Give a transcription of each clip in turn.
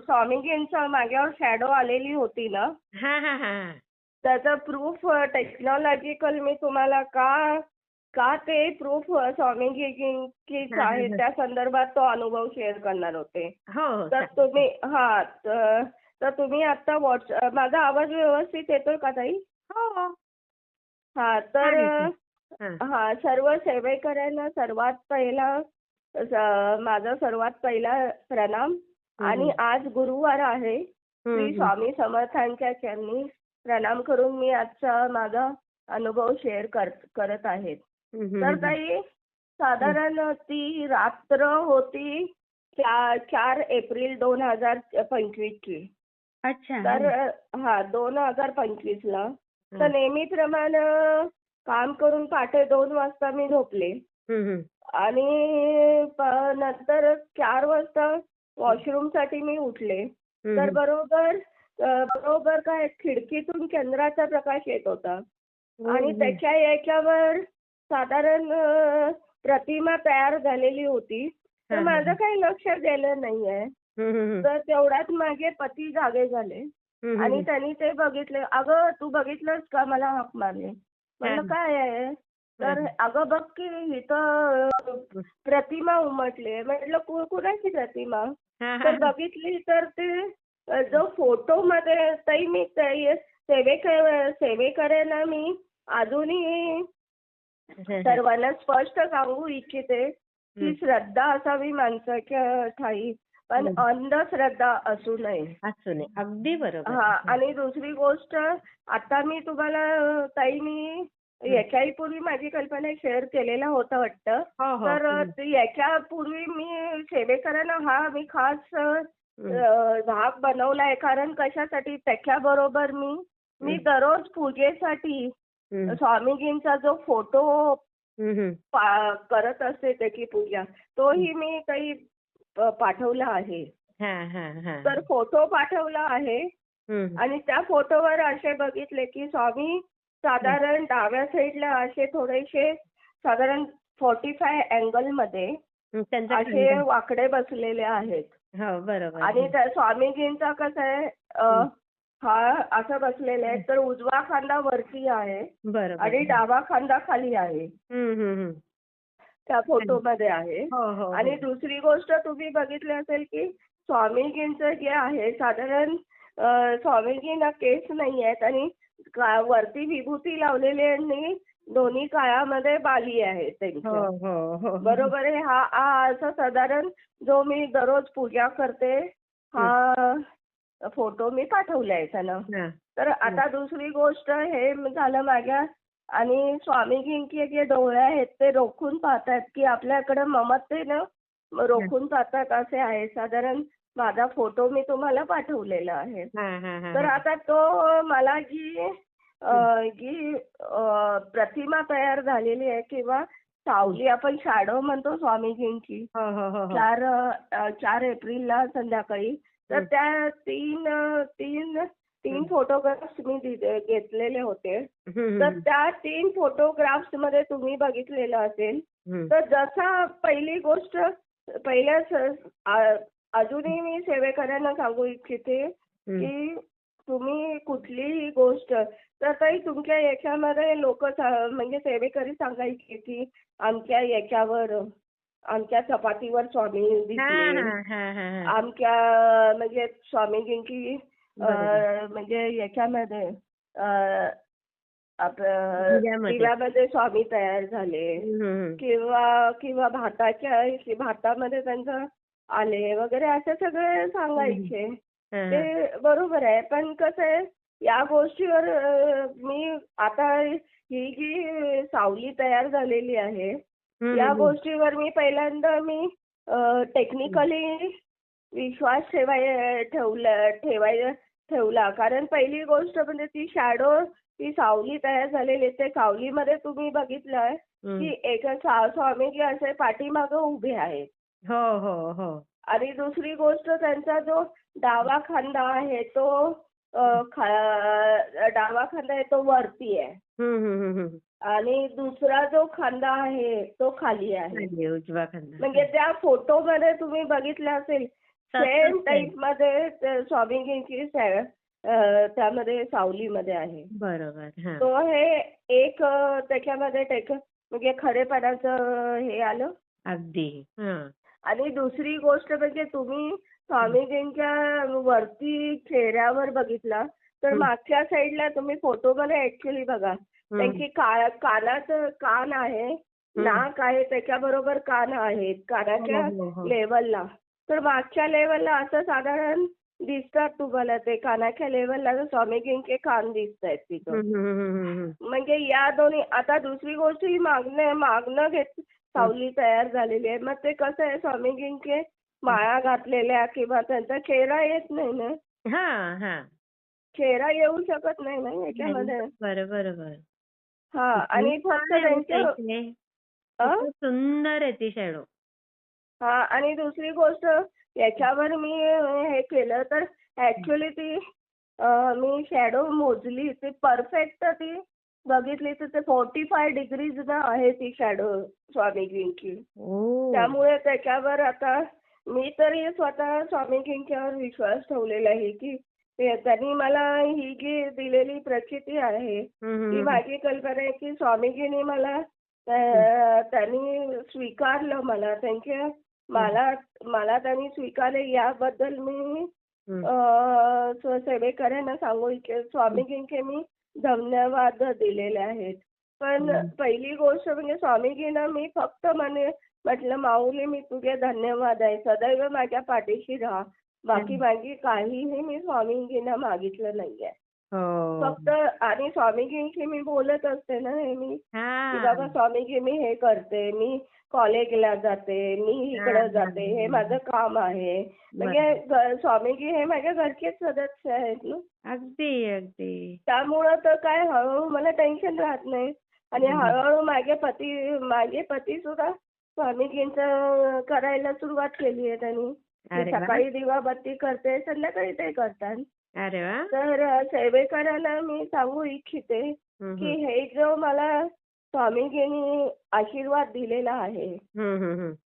स्वामीजींचं माझ्यावर शॅडो आलेली होती ना हा हा हा हा. त्याचं प्रूफ टेक्नॉलॉजिकल मी तुम्हाला का का ते प्रूफ स्वामीजींचीच आहे. त्या संदर्भात तो अनुभव शेअर करणार होते हो हो तर. तुम्ही हा त- तर तुम्ही आता व्हॉट्स माझा आवाज व्यवस्थित येतोय का ताई हो हो तर. हा. हा सर्व सेवेकऱ्यांना सर्वात पहिला स- माझा सर्वात पहिला प्रणाम आणि. आज गुरुवार आहे श्री. स्वामी समर्थांच्या चरणी प्रणाम करून मी आजचा माझा अनुभव शेअर कर करत आहे तर. ताई साधारण ती रात्र होती चार एप्रिल दोन हजार पंचवीसची अच्छा तर. हा दोन हजार पंचवीसला तर हम्म, नेहमीप्रमाणे काम करून पहाटे दोन वाजता मी झोपले. आणि नंतर चार वाजता वॉशरूमसाठी मी उठले तर. बरोबर बरोबर काय खिडकीतून चंद्राचा प्रकाश येत होता आणि. त्याच्या याच्यावर साधारण प्रतिमा तयार झालेली होती तर माझं. काही लक्ष गेलं नाहीये. तर तेवढ्यात माझे पती जागे झाले आणि. त्यांनी ते बघितले अगं तू बघितलंस का मला हाक मारले म्हणलं. काय आहे तर. अगं बघ की इथं प्रतिमा उमटली म्हटलं कुणाची प्रतिमा तर. बघितली तर ते जो फोटो मध्ये ताई मी सेवेक सेवेकऱ्यांना मी अजूनही सर्वांना स्पष्ट सांगू इच्छिते की. श्रद्धा असावी माणसाच्या ठाई पण. अंधश्रद्धा असू नये असू नये अगदी बरोबर हा आणि दुसरी गोष्ट आता मी तुम्हाला ताई मी याच्याही पूर्वी माझी कल्पना शेअर केलेला होता वाटतं तर हम्म. ते याच्यापूर्वी मी सेवेकरांना हा मी खास. भाग बनवलाय कारण कशासाठी त्याच्याबरोबर मी मी. दररोज पूजेसाठी. स्वामीजींचा जो फोटो करत असते त्याची पूजा तोही मी काही पाठवला आहे तर फोटो पाठवला आहे. आणि त्या फोटोवर असे बघितले की स्वामी साधारण डाव्या साईडला असे थोडेसे साधारण फोर्टी फाय अँगलमध्ये असे. वाकडे बसलेले आहेत हो बरोबर आणि स्वामीजींचा कसं आहे हा असं बसलेले आहे तर उजवा खांदा वरती आहे बरोबर आणि डावा खांदा खाली आहे. त्या फोटोमध्ये आहे हो हो आणि. दुसरी गोष्ट तुम्ही बघितली असेल की स्वामीजींचं जे आहे साधारण स्वामीजींना केस नाही आहेत आणि का- वरती विभूती लावलेली आणि दोन्ही काळामध्ये बाली आहे हो त्यांच्या. हो हो बरोबर आहे. हा हा असं साधारण जो मी दररोज पूजा करते हा फोटो मी पाठवलाय त्यांना. हा. तर आता दुसरी गोष्ट हे झालं माझ्या आणि स्वामीजींचे जे डोळे आहेत ते रोखून पाहतात की आपल्याकडे ममतेनं रोखून पाहतात असे आहे. साधारण माझा फोटो मी तुम्हाला पाठवलेला आहे हा, हा, हा, तर. आता तो मला जी जी प्रतिमा तयार झालेली आहे किंवा सावली आपण शॅडो म्हणतो स्वामीजींची हो हो हो चार चार एप्रिलला संध्याकाळी तर. त्या तीन तीन तीन. फोटोग्राफ्स मी घेतलेले होते तर त्या तीन फोटोग्राफ्समध्ये तुम्ही बघितलेलं असेल. तर जसा पहिली गोष्ट पहिल्या अजूनही मी सेवेकऱ्यांना सांगू इच्छिते. की तुम्ही कुठलीही गोष्ट तर ताई तुमच्या याच्यामध्ये लोक म्हणजे सेवेकरी सांगायचे की आमच्या याच्यावर आमच्या चपातीवर स्वामी दिसले हा, हा, हा, हा. आमच्या म्हणजे स्वामीजींची. म्हणजे याच्यामध्ये दिव्यामध्ये. स्वामी तयार झाले. किंवा किंवा भाताच्या भातामध्ये त्यांचं आले वगैरे असं सगळे सांगायचे. ते बरोबर आहे पण कसं आहे या गोष्टीवर मी आता ही जी सावली तयार झालेली आहे या. गोष्टीवर मी पहिल्यांदा मी टेक्निकली विश्वास ठेवाय ठेवला ठेवाय ठेवला कारण पहिली गोष्ट म्हणजे ती शॅडो ती सावली तयार झालेली आहे. त्या सावलीमध्ये तुम्ही बघितलंय. की एक स्वामीजी असे पाठीमागं उभे आहेत हो हो हो. आणि दुसरी गोष्ट त्यांचा जो डावा खांदा आहे तो अ, खा- डावा खांदा आहे तो वरती आहे. हम्म, हम्म, हम्म, हम्म. आणि दुसरा जो खांदा आहे तो खाली आहे. खाली आहे, उजवा खांदा. म्हणजे त्या फोटोमध्ये तुम्ही बघितलं असेल सेम तसंच टाईप आहे. मध्ये ते स्वामीजींची सॅ- अं, त्यामध्ये सावलीमध्ये आहे. बरोबर हा. तो हे एक अं, त्याच्यामध्ये टेक म्हणजे खरेपणाचं हे आलं? अगदी हा. आणि दुसरी गोष्ट म्हणजे तुम्ही स्वामीजींच्या वरती चेहऱ्यावर बघितला तर हं. मागच्या साईडला तुम्ही फोटोमध्ये ऍक्च्युली बघा हं. त्यांची का कानाचं कान आहे नाक आहे त्याच्याबरोबर कान आहेत कानाच्या हो, हो, हो. लेवलला तर मागच्या लेवलला असं साधारण दिसतात तुम्हाला ते कानाच्या लेवलला स्वामीजींचे कान दिसत आहेत तिथं. म्हणजे या दोन्ही आता दुसरी गोष्ट ही मागणं मागणं घेत सावली तयार झालेली आहे. मग ते कसं आहे स्वामीजींचे माळा घातलेल्या किंवा त्यांचा चेहरा येत नाही ना? हा हा. चेहरा येऊ शकत नाही ना याच्यामध्ये? बरं बरं बरं. हा आणि फक्त सुंदर आहे ती शॅडो हा आणि दुसरी गोष्ट याच्यावर मी हे केलं तर ऍक्च्युली ती मी शॅडो मोजली. ती परफेक्ट ती बघितली तर ते फोर्टी फाय डिग्रीज ना आहे ती शॅडो स्वामीजींची त्यामुळे त्याच्यावर आता मी तरी स्वतः स्वामीजींच्यावर विश्वास ठेवलेला आहे की त्यांनी मला ही जी दिलेली प्रचिती आहे ती. माझी कल्पना आहे की स्वामीजींनी मला त्यांनी स्वीकारलं मला. त्यांच्या मला मला त्यांनी स्वीकारले याबद्दल मी हम्म. अं, स- सेवेकरांना सांगू इच्छिते. स्वामीजींचे मी धन्यवाद दिलेले आहेत पण. पहिली गोष्ट म्हणजे स्वामीजींना मी फक्त म्हणे म्हटलं माऊली मी तुझे धन्यवाद आहे सदैव माझ्या पाठीशी राहा बाकी. माझी काहीही मी स्वामीजींना मागितलं नाहीये फक्त आणि स्वामीजींशी मी बोलत असते ना नेहमी की बाबा हा स्वामीजी मी हे करते मी कॉलेजला जाते मी इकडं हा, जाते हे हा. माझं काम आहे. म्हणजे स्वामीजी हे माझ्या घरचेच सदस्य आहेत ना. अगदी अगदी. त्यामुळं तर काय हळूहळू मला टेन्शन राहत नाही. आणि. हळूहळू माझे पती माझे पती सुद्धा स्वामीजींचं करायला सुरुवात केली आहे त्यांनी. सकाळी दिवाबत्ती करते संध्याकाळी ते करतात. तर सेवेकरांना मी सांगू इच्छिते की. हे. जो मला स्वामीजींनी आशीर्वाद दिलेला आहे.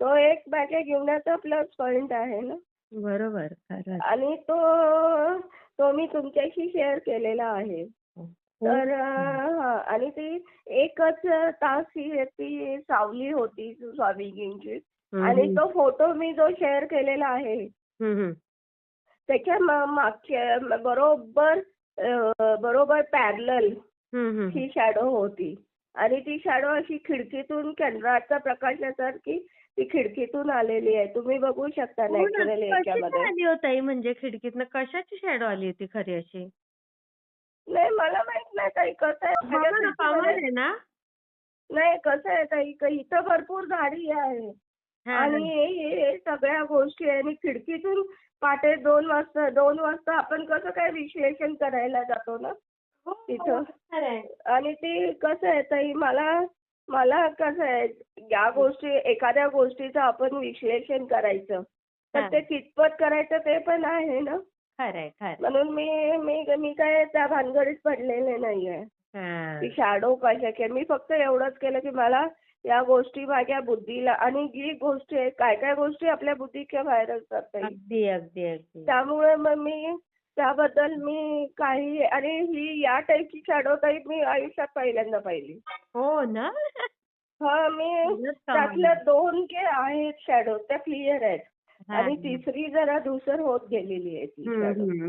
तो एक माझ्या जीवनाचा प्लस पॉइंट आहे ना. बरोबर आणि तो तो मी तुमच्याशी शेअर केलेला आहे. तर हा, आणि ती एकच तास ही ती सावली होती स्वामीजींची. आणि तो फोटो मी जो शेअर केलेला आहे त्याच्या मागच्या बरोबर बरोबर पॅरलल ही शॅडो होती. आणि ती शॅडो अशी खिडकीतून चंद्राच्या प्रकाशासारखी ती खिडकीतून आलेली आहे. तुम्ही बघू शकता नॅचरल याच्यामध्ये. आली हो म्हणजे खिडकीतनं कशाची शॅडो आली होती खरी अशी? नाही मला माहीत नाही ताई कसं आहे? ना नाही कसं आहे ताई क- इथं भरपूर झाडी आहे. हा, आणि हे हे सगळ्या गोष्टी आहे आणि खिडकीतून पहाटे दोन वाजता दोन वाजता आपण कसं काय विश्लेषण करायला जातो ना हो, तिथं. आहे. आणि ते कसं आहे ताई मला मला कसं आहे या गोष्टी एखाद्या गोष्टीचं आपण विश्लेषण करायचं तर हा. ते कितपत करायचं ते पण आहे ना. म्हणून मी मी मी काय त्या भानगडीत पडलेले नाहीये हा. की शॅडो कशाचे मी फक्त एवढंच केलं की मला या गोष्टी माझ्या बुद्धीला आणि जी गोष्टी आहेत काय काय गोष्टी आपल्या बुद्धीच्या बाहेर असतात ताई. अगदी अगदी अगदी. त्यामुळे मग मी त्याबद्दल मी काही आणि ही या टाईपची शॅडो टाईप मी आयुष्यात पहिल्यांदा पाहिली. हो ना? हा मी त्यातल्या आहे. दोन जे आहेत शॅडो त्या क्लिअर आहेत. आणि. तिसरी जरा धुसर होत गेलेली आहे ती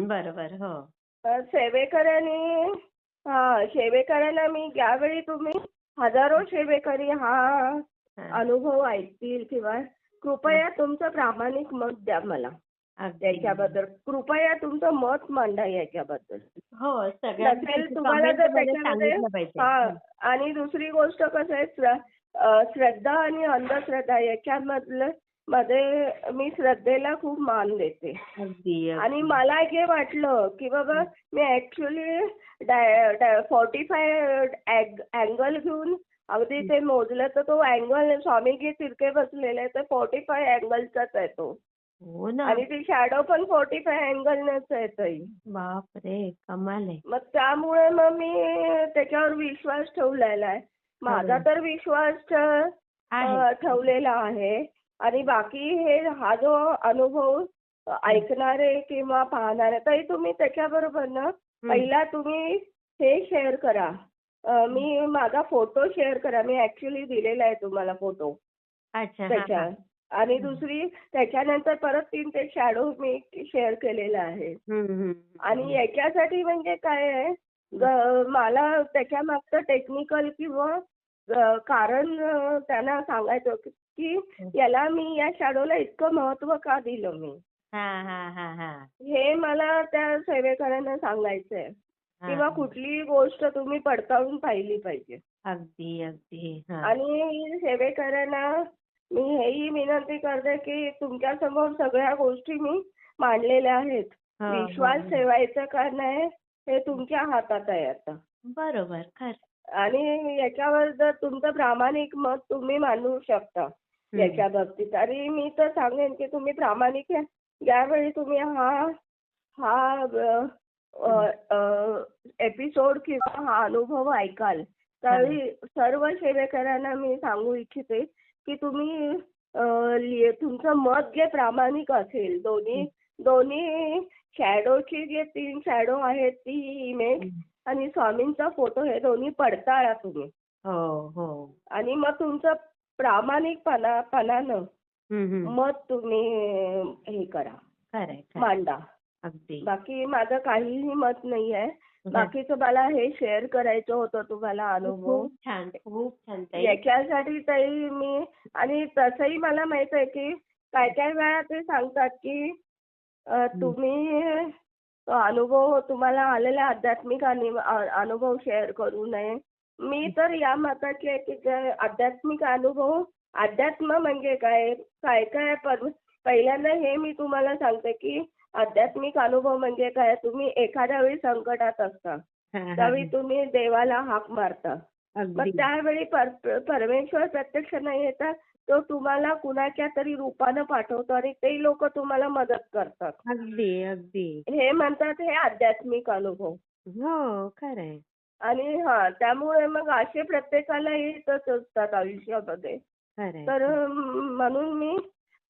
बरोबर हो. सेवेकरांनी हा सेवेकरांना मी ज्यावेळी तुम्ही हजारो सेवेकरी हा. अनुभव ऐकतील किंवा कृपया तुमचं प्रामाणिक मत द्या मला. याच्याबद्दल. कृपया तुमचं मत मांडा याच्याबद्दल. हो तुम्हाला जर त्याच्यामध्ये हा आणि दुसरी गोष्ट कसं आहे श्रद्धा आणि अंधश्रद्धा याच्यामधलं मध्ये मी श्रद्धेला खूप मान देते. अगदी आणि मला जे वाटलं की बाबा मी ऍक्च्युली फोर्टी फाय अँगल घेऊन अगदी ते मोजलं तर तो अँगल स्वामीजी तिरके बसलेले तर फोर्टी फाय अँगलचाच आहे तो. हो ना. आणि ती शॅडो पण फोर्टी फाय अँगलनच आहे ताई. बापरे कमाल आहे. मग त्यामुळे मग मी त्याच्यावर विश्वास ठेवलेला आहे. माझा. तर विश्वास ठेवलेला आहे. आणि बाकी हे हा जो अनुभव ऐकणारे किंवा पाहणारे तरी तुम्ही त्याच्याबरोबर ना पहिला तुम्ही हे शेअर करा. अ, मी माझा फोटो शेअर करा. मी ऍक्च्युली दिलेला आहे तुम्हाला फोटो अच्छा हा त्याच्या. हा. आणि. दुसरी त्याच्यानंतर परत तीन ते शॅडो मी शेअर केलेला आहे. हम्म, हम्म, आणि हम्म. याच्यासाठी म्हणजे काय आहे ग- मला त्याच्या मागचं टेक्निकल किंवा अ, कारण अ, त्यांना सांगायचं होतं की याला मी या शॅडोला इतकं महत्त्व का दिलं मी? हा हा हा हा. हे मला त्या सेवेकरांना सांगायचं आहे हा, किंवा. कुठलीही गोष्ट तुम्ही पडताळून पाहिली पाहिजे. अगदी अगदी. आणि सेवेकरांना मी हेही विनंती करते की तुमच्यासमोर सगळ्या गोष्टी मी मांडलेल्या आहेत. हो, हो, विश्वास हो. ठेवायचं का नाही हे तुमच्या हातात आहे आता. बरोबर खर. आणि याच्यावर जर तुमचं प्रामाणिक मत तुम्ही मांडू शकता याच्या बाबतीत. आणि मी तर सांगेन की तुम्ही प्रामाणिक या- ज्यावेळी तुम्ही हा हा एपिसोड किंवा हा अनुभव ऐकाल त्यावेळी सर्व सेवेकरांना मी सांगू इच्छिते की तुम्ही तुमचं मत जे प्रामाणिक असेल दोन्ही दोन्ही शॅडोची जे तीन शॅडो आहेत ती इमेज आणि स्वामींचा फोटो हे दोन्ही पडताळा तुम्ही हो हो. आणि मग तुमचं प्रामाणिकपणा पणानं. मत तुम्ही हे करा. खरंय. मांडा. अगदी. बाकी माझं काहीही मत नाही आहे बाकीचं मला हे शेअर करायचं होतं तुम्हाला अनुभव. खूप छान खूप छान ताई. याच्यासाठी ताई मी आणि तसंही मला माहीत आहे की काय काय वेळा ते सांगतात की अ, तुम्ही अनुभव तुम्हाला आलेला आध्यात्मिक आणि- अनुभव शेअर करू नये. मी तर या मताची आहे की जे आध्यात्मिक अनुभव अध्यात्म म्हणजे काय काय काय पर- पहिल्यांदा हे मी तुम्हाला सांगते की आध्यात्मिक अनुभव म्हणजे काय तुम्ही एखाद्या वेळी संकटात असता. त्यावेळी. तुम्ही देवाला हाक मारता. मग त्यावेळी पर- परमेश्वर प्रत्यक्ष नाही येतात तो तुम्हाला कुणाच्या तरी रूपानं पाठवतो आणि ते लोक तुम्हाला मदत करतात. अगदी अगदी. हे म्हणतात हे आध्यात्मिक अनुभव. हो खरंय. आणि हा त्यामुळे मग असे प्रत्येकाला येतच असतात आयुष्यामध्ये. खरंय. तर म्हणून मी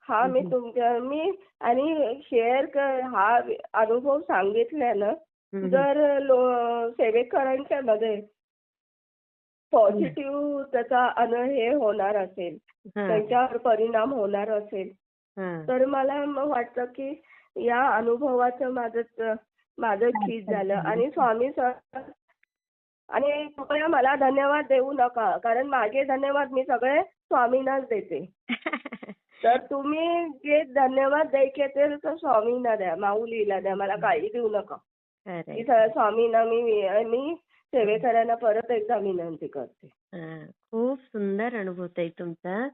हा मी. तुमच्या मी आणि शेअर हा अनुभव सांगितल्यानं. जर सेवेकरांच्या मध्ये पॉझिटिव्ह त्याचा अन हे होणार असेल त्यांच्यावर परिणाम होणार असेल. तर मला मग वाटतं की या अनुभवाचं माझं माझं ठीक झालं. आणि स्वामी सर आणि कृपया मला धन्यवाद देऊ नका. कारण माझे धन्यवाद मी सगळे स्वामींनाच देते. तर तुम्ही जे धन्यवाद द्यायचे ते तर स्वामींना द्या माऊलीला द्या. मला काही देऊ नका. स्वामींना मी मी सेवेकरांना परत एकदा विनंती करते हा. खूप सुंदर अनुभव ताई तुमचा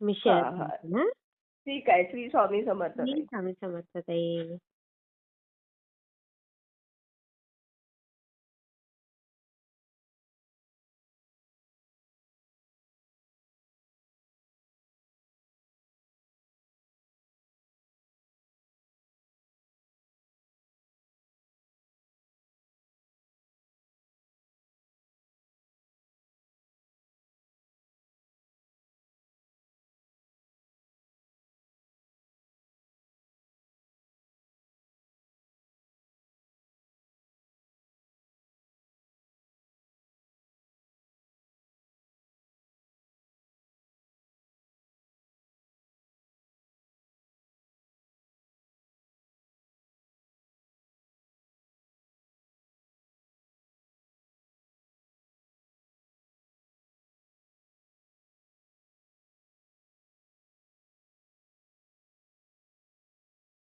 मी शेअर. करते ठीक आहे श्री स्वामी समर्थ स्वामी समर्थ ताई